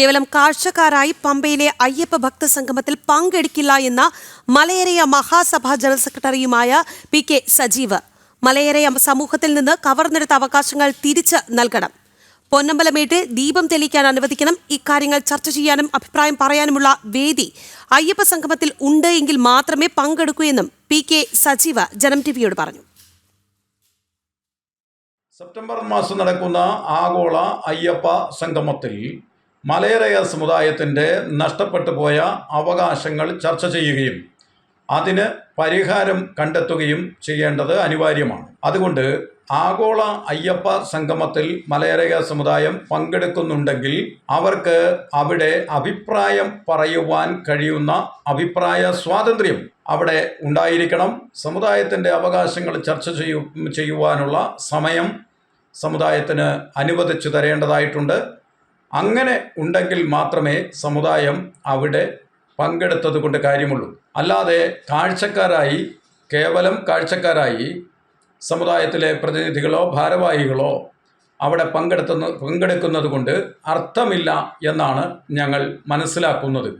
കേവലം കാഴ്ചക്കാരായി പമ്പയിലെ അയ്യപ്പ ഭക്ത സംഗമത്തിൽ പങ്കെടുക്കില്ല എന്ന മലയേറിയ മഹാസഭാ ജനറൽ സെക്രട്ടറിയുമായ പി കെ സജീവ്. മലയേറിയ സമൂഹത്തിൽ നിന്ന് കവർന്നെടുത്ത അവകാശങ്ങൾ തിരിച്ച് നൽകണം. പൊന്നമ്പലമേട്ട് ദീപം തെളിയിക്കാൻ അനുവദിക്കണം. ഇക്കാര്യങ്ങൾ ചർച്ച ചെയ്യാനും അഭിപ്രായം പറയാനുമുള്ള വേദി അയ്യപ്പ സംഗമത്തിൽ ഉണ്ട് എങ്കിൽ മാത്രമേ പങ്കെടുക്കൂ എന്നും പി കെ സജീവ ജനം ടിവിയോട് പറഞ്ഞു. സെപ്റ്റംബർ മാസം നടക്കുന്ന ആഗോള അയ്യപ്പ സംഗമത്തിൽ മലയരയ സമുദായത്തിന്റെ നഷ്ടപ്പെട്ടു പോയ അവകാശങ്ങൾ ചർച്ച ചെയ്യുകയും അതിന് പരിഹാരം കണ്ടെത്തുകയും ചെയ്യേണ്ടത് അനിവാര്യമാണ്. അതുകൊണ്ട് ആഗോള അയ്യപ്പ സംഗമത്തിൽ മലയരയ സമുദായം പങ്കെടുക്കുന്നുണ്ടെങ്കിൽ അവർക്ക് അവിടെ അഭിപ്രായം പറയുവാൻ കഴിയുന്ന അഭിപ്രായ സ്വാതന്ത്ര്യം അവിടെ ഉണ്ടായിരിക്കണം. സമുദായത്തിന്റെ അവകാശങ്ങൾ ചർച്ച ചെയ്യു ചെയ്യുവാനുള്ള സമയം സമുദായത്തിന് അനുവദിച്ചു തരേണ്ടതായിട്ടുണ്ട്. അങ്ങനെ ഉണ്ടെങ്കിൽ മാത്രമേ സമുദായം അവിടെ പങ്കെടുത്തത് കൊണ്ട് കാര്യമുള്ളൂ. അല്ലാതെ കാഴ്ചക്കാരായി കേവലം കാഴ്ചക്കാരായി സമുദായത്തിലെ പ്രതിനിധികളോ ഭാരവാഹികളോ അവിടെ പങ്കെടുത്തുന്ന പങ്കെടുക്കുന്നത് കൊണ്ട് അർത്ഥമില്ല എന്നാണ് ഞങ്ങൾ മനസ്സിലാക്കുന്നത്.